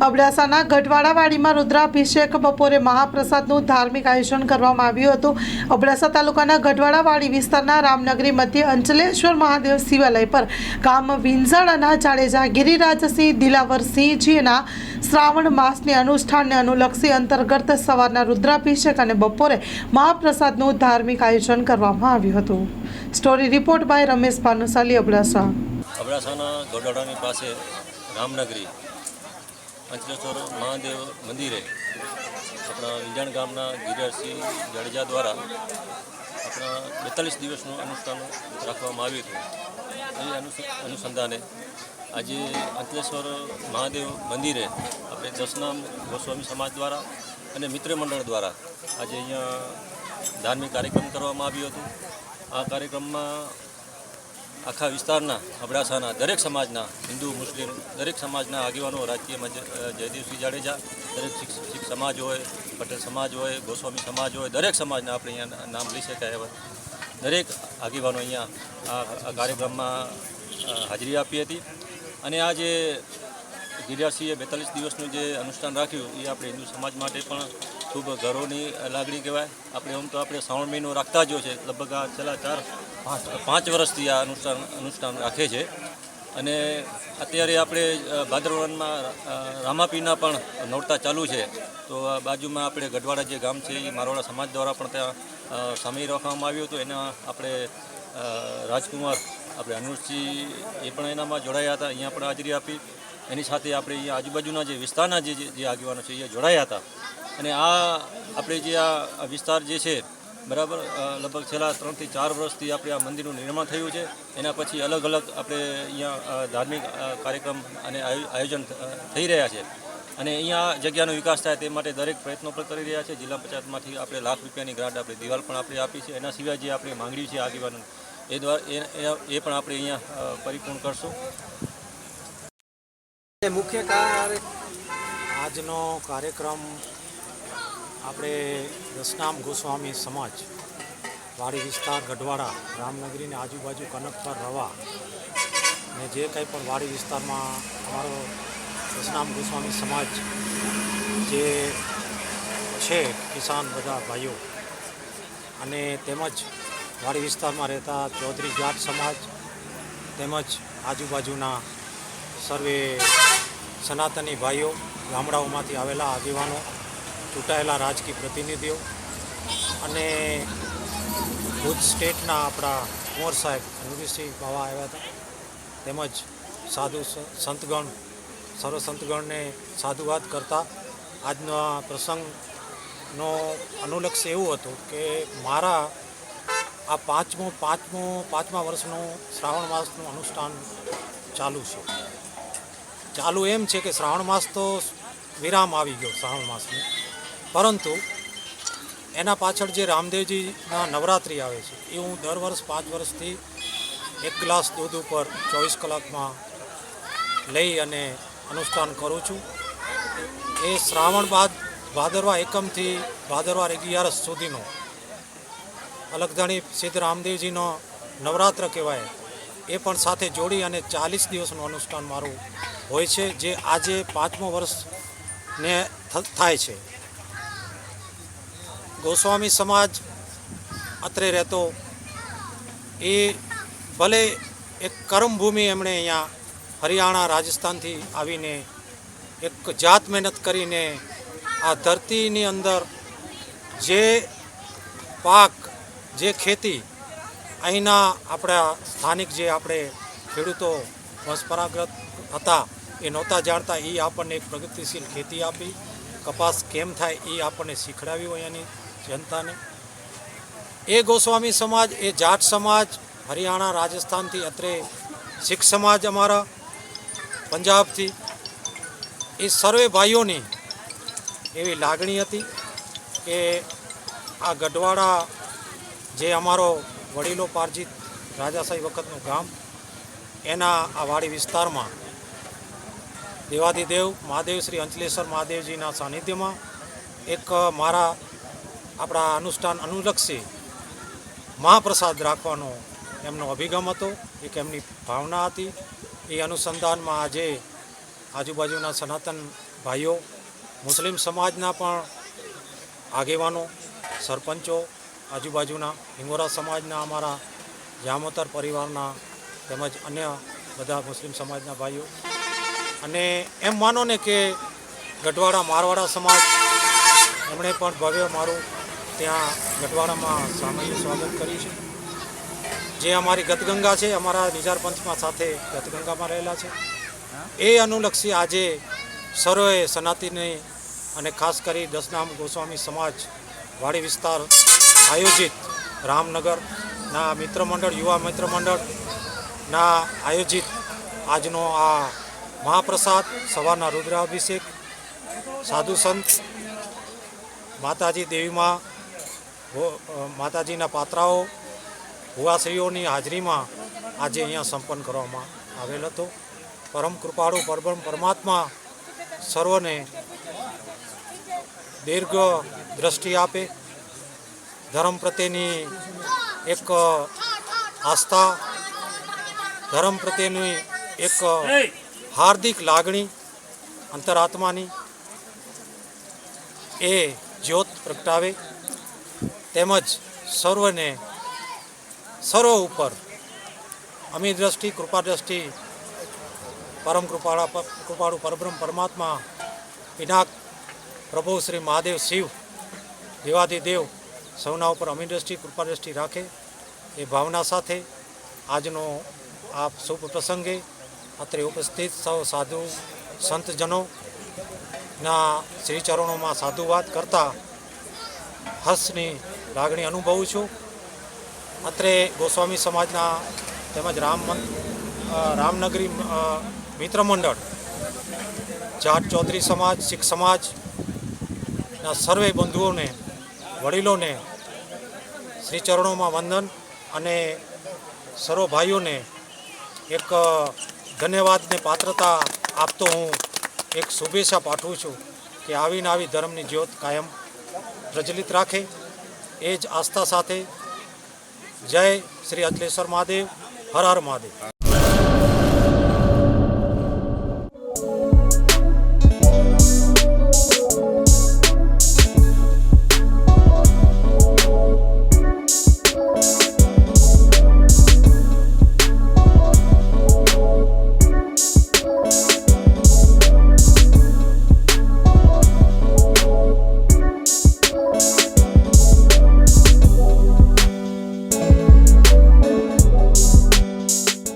અબડાસાના ગઢવાડાવાડીમાં રુદ્રાભિષેક બપોરે મહાપ્રસાદનું ધાર્મિક આયોજન કરવામાં આવ્યું હતું. અબડાસા તાલુકાના ગઢવાડાવાડી વિસ્તારના રામનગરી મધ્ય અંચલેશ્વર મહાદેવ શિવાલય પર ગામ વિંઝાળાના જાડેજા ગિરિરાજસિંહ દિલાવરસિંહજીના શ્રાવણ માસની અનુષ્ઠાનને અનુલક્ષી અંતર્ગત સવારના રુદ્રાભિષેક અને બપોરે મહાપ્રસાદનું ધાર્મિક આયોજન કરવામાં આવ્યું હતું. Story report by Ramesh Bhanushali Abdasa. અબડાસાના ગોડાડાની પાસે રામનગરી અંચલેશ્વર મહાદેવ મંદિરે આપણા વિંજાણ ગામના ગિરિરાજસિંહ જાડેજા દ્વારા આપણા બેતાલીસ દિવસનું અનુષ્ઠાન રાખવામાં આવ્યું હતું. એ અનુસંધાને આજે અંકલેશ્વર મહાદેવ મંદિરે આપણે દસનામ ગોસ્વામી સમાજ દ્વારા અને મિત્ર મંડળ દ્વારા આજે અહીંયા ધાર્મિક કાર્યક્રમ કરવામાં આવ્યો હતો. આ કાર્યક્રમમાં આખા વિસ્તારના, અબડાસાના, દરેક સમાજના, હિન્દુ, મુસ્લિમ, દરેક સમાજના આગેવાનો રાજકીય જયદેવસિંહ જાડેજા, દરેક શિક્ષ સમાજ હોય, પટેલ સમાજ હોય, ગોસ્વામી સમાજ હોય, દરેક સમાજના આપણે અહીંયા નામ લઈ શકાય એવા દરેક આગેવાનો અહીંયા આ કાર્યક્રમમાં હાજરી આપી હતી. અને આ જે ગિરિરાજસિંહે બેતાલીસ દિવસનું જે અનુષ્ઠાન રાખ્યું, એ આપણે હિન્દુ સમાજ માટે પણ ખૂબ ઘરોની લાગણી કહેવાય. આપણે આમ તો આપણે શ્રાવણ મહિનો રાખતા જ છે. લગભગ આ છેલ્લા ચાર પાંચ પાંચ વર્ષથી આ અનુષ્ઠાન અનુષ્ઠાન રાખે છે. અને અત્યારે આપણે ભાદરવનમાં રામાપીના પણ નોરતા ચાલુ છે. તો બાજુમાં આપણે ગઢવાડા જે ગામ છે એ મારવાડા સમાજ દ્વારા પણ ત્યાં અ, રાખવામાં આવ્યું હતું. એના આપણે રાજકુમાર આપણે અનુજસિંહ એ પણ એનામાં જોડાયા હતા. અહીંયા પણ હાજરી આપી. એની સાથે આપણે અહીંયા આજુબાજુના જે વિસ્તારના જે જે આગેવાનો છે એ જોડાયા હતા. અને આ આપણે જે આ વિસ્તાર જે છે, બરાબર લગભગ છેલ્લા ત્રણથી ચાર વર્ષથી આપણે આ મંદિરનું નિર્માણ થયું છે. એના પછી અલગ અલગ આપણે અહીંયા ધાર્મિક કાર્યક્રમ અને આયો- આયોજન થઈ રહ્યા છે. અને અહીંયા જગ્યાનો વિકાસ થાય તે માટે દરેક પ્રયત્નો પણ કરી રહ્યા છે. જિલ્લા પંચાયતમાંથી આપણે લાખ રૂપિયાની ગ્રાન્ટ આપણે દિવાલ પણ આપણે આપી છે. એના સિવાય જે આપણે માંગણી છે આગેવાનો, એ દ્વારા, એ પણ આપણે અહીંયા પરિપૂર્ણ કરશું. મુખ્ય કારણ આજનો કાર્યક્રમ આપણે દસનામ ગોસ્વામી સમાજ, વાડી વિસ્તાર ગઢવાડા રામનગરીની આજુબાજુ કનકપર રવા ને જે કંઈ પણ વાડી વિસ્તારમાં અમારો દસનામ ગોસ્વામી સમાજ જે છે કિસાન બધા ભાઈઓ અને તેમજ વાડી વિસ્તારમાં રહેતા ચૌધરી જાટ સમાજ તેમજ આજુબાજુના સર્વે સનાતની ભાઈઓ ગામડાઓમાંથી આવેલા આગેવાનો ચૂંટાયેલા રાજકીય પ્રતિનિધિઓ અને ભુજ સ્ટેટના આપણા કુંવર સાહેબ અનુરીસિંહ બાવા આવ્યા હતા. તેમજ સાધુ સંતગણ સર્વ સંતગણને સાધુવાદ કરતા આજનો આ પ્રસંગનો અનુલક્ષ્ય એવું હતું કે મારા આ પાંચમો પાંચમો, પાંચમા વર્ષનું શ્રાવણ માસનું અનુષ્ઠાન ચાલુ છે. ચાલુ એમ છે કે શ્રાવણ માસ તો વિરામ આવી ગયો, શ્રાવણ માસનું. પરંતુ એના પાછળ જે રામદેવજીના નવરાત્રિ આવે છે, એ હું દર વર્ષ પાંચ વર્ષથી એક ગ્લાસ દૂધ ઉપર ચોવીસ કલાકમાં લઈ અને અનુષ્ઠાન કરું છું. એ શ્રાવણ બાદ ભાદરવા એકમથી ભાદરવા અગિયારસ સુધીનો અલગધણી સિદ્ધ રામદેવજીનો નવરાત્ર કહેવાય, એ પણ સાથે જોડી અને ચાલીસ દિવસનું અનુષ્ઠાન મારું હોય છે, જે આજે પાંચમો વર્ષને થાય છે. ગોસ્વામી સમાજ અત્રે રહેતો, એ ભલે એક કર્મભૂમિ એમણે અહીંયા હરિયાણા, રાજસ્થાનથી આવીને એક જાત મહેનત કરીને આ ધરતીની અંદર જે પાક, જે ખેતી, અહીંના આપણા સ્થાનિક જે આપણે ખેડૂતો વંશપરાગત હતા, એ નહોતા જાણતા એ આપણને એક પ્રગતિશીલ ખેતી આપી. કપાસ કેમ થાય એ આપણને શીખડાવ્યું અહીંયાની. જનતાને. એ ગોસ્વામી સમાજ, એ જાટ સમાજ, હરિયાણા, રાજસ્થાનથી અત્રે શીખ સમાજ અમારા, પંજાબથી, એ સર્વે ભાઈઓની એવી લાગણી હતી કે આ ગઢવાડા જે અમારો વડીલો પાર્જિત રાજાશાહી વખતનું ગામ, એના આ વાડી વિસ્તારમાં દેવાદિદેવ, મહાદેવ શ્રી અંચલેશ્વર મહાદેવજીના સાનિધ્યમાં એક મારા આપણા અનુષ્ઠાન અનુલક્ષી મહાપ્રસાદ રાખવાનો એમનો અભિગમ હતો એક એમની ભાવના હતી. એ અનુસંધાનમાં આજે આજુબાજુના સનાતન ભાઈઓ, મુસ્લિમ સમાજના પણ આગેવાનો, સરપંચો, આજુબાજુના હિંગોરા સમાજના અમારા જામોતર પરિવારના તેમજ અન્ય બધા મુસ્લિમ સમાજના ભાઈઓ. અને એમ માનો ને કે ગઢવાડા મારવાડા સમાજ, એમણે પણ ભવ્ય મારું ત્યાં ગઢવાડામાં સામાન્ય સ્વાગત કર્યું છે. જે અમારી ગતગંગા છે, અમારા નિઝાર પંથમાં સાથે ગતગંગામાં રહેલા છે. એ અનુલક્ષી આજે સર્વે સનાતિની અને ખાસ કરી દસનામ ગોસ્વામી સમાજ વાડી વિસ્તાર આયોજિત રામનગરના મિત્ર મંડળ યુવા મિત્ર મંડળના આયોજિત આજનો આ મહાપ્રસાદ, સવારના રુદ્રાભિષેક, સાધુ સંત, માતાજી દેવીમાં માતાજીના પાત્રાઓ ભુવાશ્રીઓની હાજરીમાં આજે અહીંયા સંપન્ન કરવામાં આવેલ હતો. પરમ કૃપાળુ પરબ્રહ્મ પરમાત્મા સર્વને દીર્ઘ દ્રષ્ટિ આપે. ધર્મ પ્રત્યેની એક આસ્થા ધર્મ પ્રત્યેની એક હાર્દિક લાગણી અંતરાત્માની એ જ્યોત પ્રગટાવે. તેમજ સર્વને સર્વ ઉપર અમી દ્રષ્ટિ, કૃપા દ્રષ્ટિ, પરમ કૃપાળા કૃપાળુ પરબ્રહ્મ પરમાત્મા વિનાક પ્રભુ શ્રી મહાદેવ શિવ દેવાધિદેવ સૌના ઉપર અમી દ્રષ્ટિ, કૃપા દ્રષ્ટિ રાખે એ ભાવના સાથે આજનો આ શુભ પ્રસંગે અત્રે ઉપસ્થિત સૌ સાધુ સંતજનો ના શ્રી ચરણોમાં સાધુવાદ કરતા હર્ષની લાગણી અનુભવું છું. અત્રે ગોસ્વામી સમાજના તેમજ રામ રામનગરી મિત્ર મંડળ, જાટ ચૌધરી સમાજ, શીખ સમાજના સર્વે બંધુઓને, વડીલોને શ્રી ચરણોમાં વંદન અને સર્વ ભાઈઓને એક ધન્યવાદને પાત્રતા આપતો હું એક શુભેચ્છા પાઠવું છું કે આવીને આવી ધર્મની જ્યોત કાયમ પ્રજ્વલિત રાખે. એ જ આસ્થા સાથે જય શ્રી અચલેશ્વર મહાદેવ હર હર મહાદેવ.